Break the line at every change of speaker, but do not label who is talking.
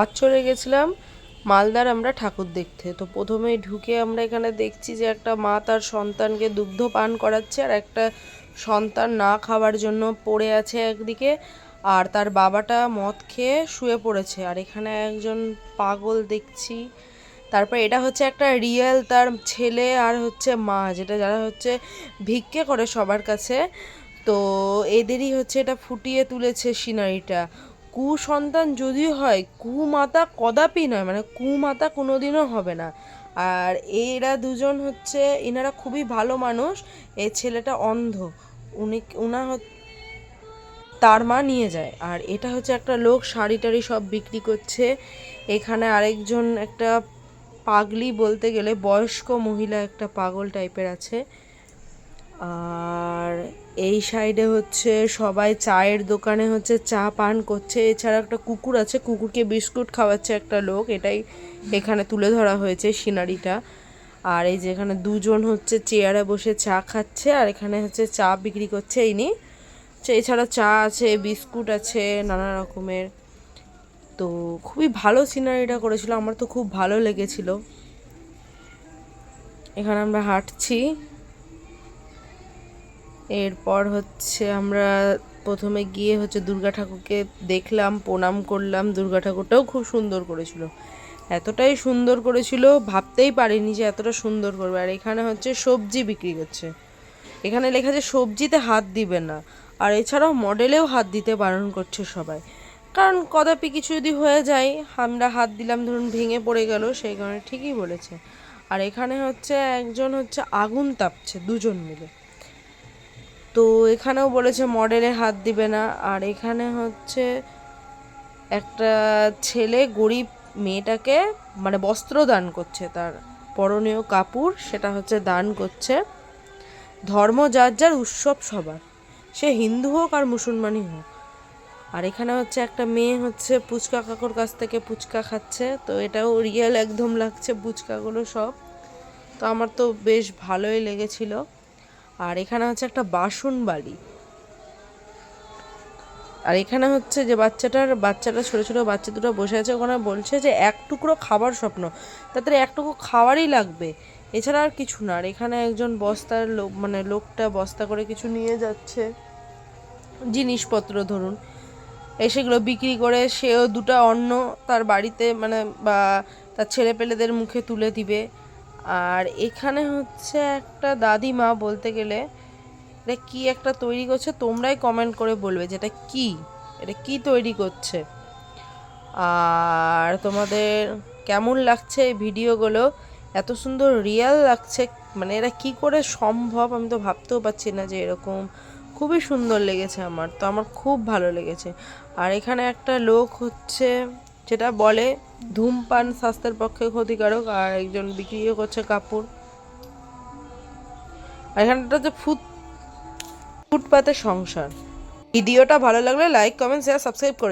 আজ চলে গেছিলাম, মালদার আমরা ঠাকুর দেখতে। তো প্রথমে ঢুকে আমরা এখানে দেখছি যে একটা মা তার সন্তানকে দুগ্ধ পান করাচ্ছে আর একটা সন্তান না খাওয়ার জন্য পড়ে আছে একদিকে আর তার বাবাটা মদ খেয়ে শুয়ে পড়েছে। আর এখানে একজন পাগল দেখছি। তারপর এটা হচ্ছে একটা রিয়েল তার ছেলে আর হচ্ছে মা, যেটা যারা হচ্ছে ভিক্ষে করে সবার কাছে। তো এদেরই হচ্ছে এটা ফুটিয়ে তুলেছে সিনারিটা। কুসন্তান যদিও হয়, কুমাতা কদাপি নয় মানে কুমাতা কোনোদিনও হবে না। আর এরা দুজন হচ্ছে, এনারা খুবই ভালো মানুষ, এ ছেলেটা অন্ধ। উনি, উনা তার মা নিয়ে যায়। আর এটা হচ্ছে একটা লোক, শাড়ি টাড়ি সব বিক্রি করছে। এখানে আরেকজন একটা পাগলি বলতে গেলে বয়স্ক মহিলা একটা পাগল টাইপের আছে। আর এই সাইডে হচ্ছে সবাই চায়ের দোকানে হচ্ছে চা পান করছে। এছাড়া একটা কুকুর আছে, কুকুরকে বিস্কুট খাওয়াচ্ছে একটা লোক। এটাই এখানে তুলে ধরা হয়েছে সিনারিটা। আর এই যে এখানে দুজন হচ্ছে চেয়ারে বসে চা খাচ্ছে, আর এখানে হচ্ছে চা বিক্রি করছে ইনি। এছাড়া চা আছে, বিস্কুট আছে, নানা রকমের। তো খুবই ভালো সিনারিটা করেছিল, আমার তো খুব ভালো লেগেছিল। এখানে আমরা হাঁটছি। এরপর হচ্ছে আমরা প্রথমে গিয়ে হচ্ছে দুর্গা ঠাকুরকে দেখলাম, প্রণাম করলাম। দুর্গা ঠাকুরটাও খুব সুন্দর করেছিল। এতটাই সুন্দর করেছিল, ভাবতেই পারিনি যে এতটা সুন্দর করবে। আর এখানে হচ্ছে সবজি বিক্রি করছে। এখানে লেখা আছে, সবজিতে হাত দিবে না। আর এছাড়াও মডেলেও হাত দিতে বারণ করছে সবাই। কারণ কদাপি কিছু যদি হয়ে যায়, আমরা হাত দিলাম, ধরুন ভেঙে পড়ে গেল সেই কারণে ঠিকই বলেছে। আর এখানে হচ্ছে একজন হচ্ছে আগুন তাপছে, দুজন মিলে। তো এখানেও বলেছে মডেলে হাত দিবে না। আর এখানে হচ্ছে একটা ছেলে গরিব মেয়েটাকে মানে বস্ত্র দান করছে, তার পরনীয় কাপড় সেটা হচ্ছে দান করছে। ধর্ম যার যার উৎসব সবার, সে হিন্দু হোক আর মুসলমানই হোক। আর এখানে হচ্ছে একটা মেয়ে হচ্ছে পুচকা কাকুর কাছ থেকে পুচকা খাচ্ছে, তো এটাও রিয়েল একদম লাগছে পুচকাগুলো সব। তো আমার তো বেশ ভালোই লেগেছিল। আর এখানে হচ্ছে একটা বাসন বাড়ি আর এখানে হচ্ছে যে বাচ্চাটার, বাচ্চাটা, ছোটো ছোটো বাচ্চা দুটো বসে আছে, ওখানে বলছে যে এক টুকরো খাবার স্বপ্ন। তাদের এক টুকরো খাবারই লাগবে, এছাড়া আর কিছু না। আর এখানে একজন বস্তার লোক মানে লোকটা বস্তা করে কিছু নিয়ে যাচ্ছে। জিনিসপত্র ধরুন। এ সেগুলো বিক্রি করে, সেও দুটো অন্ন তার বাড়িতে মানে বা তার ছেলে পেলেদের মুখে তুলে দিবে। আর এখানে হচ্ছে একটা দাদিমা বলতে গেলে, এটা কি একটা তৈরি করছে তোমরাই কমেন্ট করে বলবে যে এটা কি এটা কি তৈরি করছে। আর তোমাদের কেমন লাগছে এই ভিডিওগুলো? এত সুন্দর রিয়েল লাগছে মানে এরা কি করে সম্ভব আমি তো ভাবতেও পারছি না যে এরকম খুবই সুন্দর লেগেছে আমার, তো আমার খুব ভালো লেগেছে। আর এখানে একটা লোক হচ্ছে যেটা বলে ধূমপান স্বাস্থ্যের পক্ষে ক্ষতিকারক, আর একজন বিক্রিও করছে কাপড়। আর এখানটা হচ্ছে ফুট ফুটপাতের সংসার। ভিডিওটা ভালো লাগলে লাইক কমেন্ট শেয়ার সাবস্ক্রাইব করে